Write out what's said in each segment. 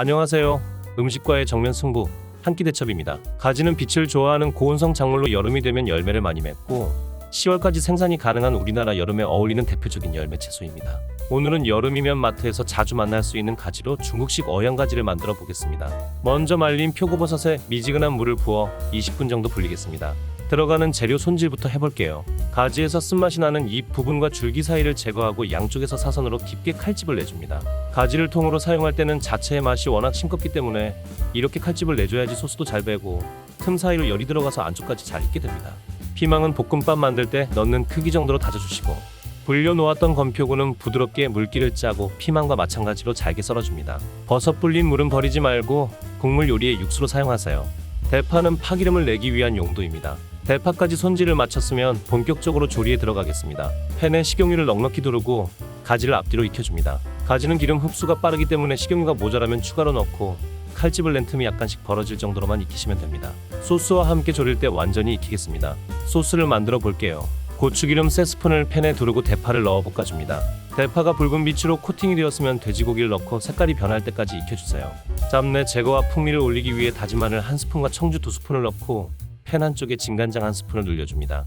안녕하세요. 음식과의 정면 승부 한 끼 대첩입니다. 가지는 빛을 좋아하는 고온성 작물로 여름이 되면 열매를 많이 맺고 10월까지 생산이 가능한 우리나라 여름에 어울리는 대표적인 열매 채소입니다. 오늘은 여름이면 마트에서 자주 만날 수 있는 가지로 중국식 어향가지를 만들어 보겠습니다. 먼저 말린 표고버섯에 미지근한 물을 부어 20분 정도 불리겠습니다. 들어가는 재료 손질부터 해볼게요. 가지에서 쓴맛이 나는 잎 부분과 줄기 사이를 제거하고 양쪽에서 사선으로 깊게 칼집을 내줍니다. 가지를 통으로 사용할 때는 자체의 맛이 워낙 싱겁기 때문에 이렇게 칼집을 내줘야지 소스도 잘 배고 틈 사이로 열이 들어가서 안쪽까지 잘 익게 됩니다. 피망은 볶음밥 만들 때 넣는 크기 정도로 다져주시고 불려놓았던 건표구는 부드럽게 물기를 짜고 피망과 마찬가지로 잘게 썰어줍니다. 버섯 불린 물은 버리지 말고 국물 요리에 육수로 사용하세요. 대파는 파기름을 내기 위한 용도입니다. 대파까지 손질을 마쳤으면 본격적으로 조리에 들어가겠습니다. 팬에 식용유를 넉넉히 두르고 가지를 앞뒤로 익혀줍니다. 가지는 기름 흡수가 빠르기 때문에 식용유가 모자라면 추가로 넣고 칼집을 낸 틈이 약간씩 벌어질 정도로만 익히시면 됩니다. 소스와 함께 졸일 때 완전히 익히겠습니다. 소스를 만들어 볼게요. 고추기름 세 스푼을 팬에 두르고 대파를 넣어 볶아줍니다. 대파가 붉은 빛으로 코팅이 되었으면 돼지고기를 넣고 색깔이 변할 때까지 익혀주세요. 짭내 제거와 풍미를 올리기 위해 다진 마늘 한 스푼과 청주 두 스푼을 넣고 팬 한쪽에 진간장 한 스푼을 늘려줍니다.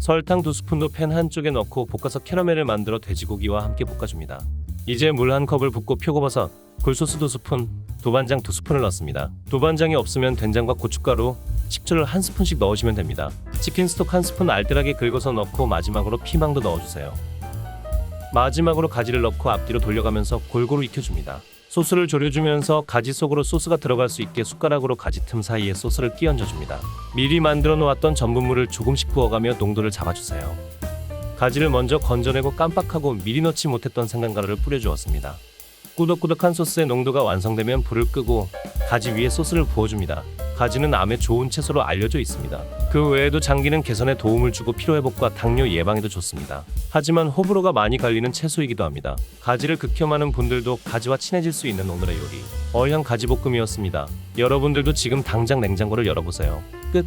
설탕 두 스푼도 팬 한쪽에 넣고 볶아서 캐러멜을 만들어 돼지고기와 함께 볶아줍니다. 이제 물 한 컵을 붓고 표고버섯, 굴소스 두 스푼, 두반장 두 스푼을 넣습니다. 두반장이 없으면 된장과 고춧가루, 식초를 한 스푼씩 넣으시면 됩니다. 치킨 스톡 한 스푼 알뜰하게 긁어서 넣고 마지막으로 피망도 넣어주세요. 마지막으로 가지를 넣고 앞뒤로 돌려가면서 골고루 익혀줍니다. 소스를 졸여주면서 가지 속으로 소스가 들어갈 수 있게 숟가락으로 가지 틈 사이에 소스를 끼얹어줍니다. 미리 만들어 놓았던 전분물을 조금씩 부어가며 농도를 잡아주세요. 가지를 먼저 건져내고 깜빡하고 미리 넣지 못했던 생강가루를 뿌려주었습니다. 꾸덕꾸덕한 소스의 농도가 완성되면 불을 끄고 가지 위에 소스를 부어줍니다. 가지는 암에 좋은 채소로 알려져 있습니다. 그 외에도 장기는 개선에 도움을 주고 피로회복과 당뇨 예방에도 좋습니다. 하지만 호불호가 많이 갈리는 채소이기도 합니다. 가지를 극혐하는 분들도 가지와 친해질 수 있는 오늘의 요리 어향 가지볶음이었습니다. 여러분들도 지금 당장 냉장고를 열어보세요. 끝.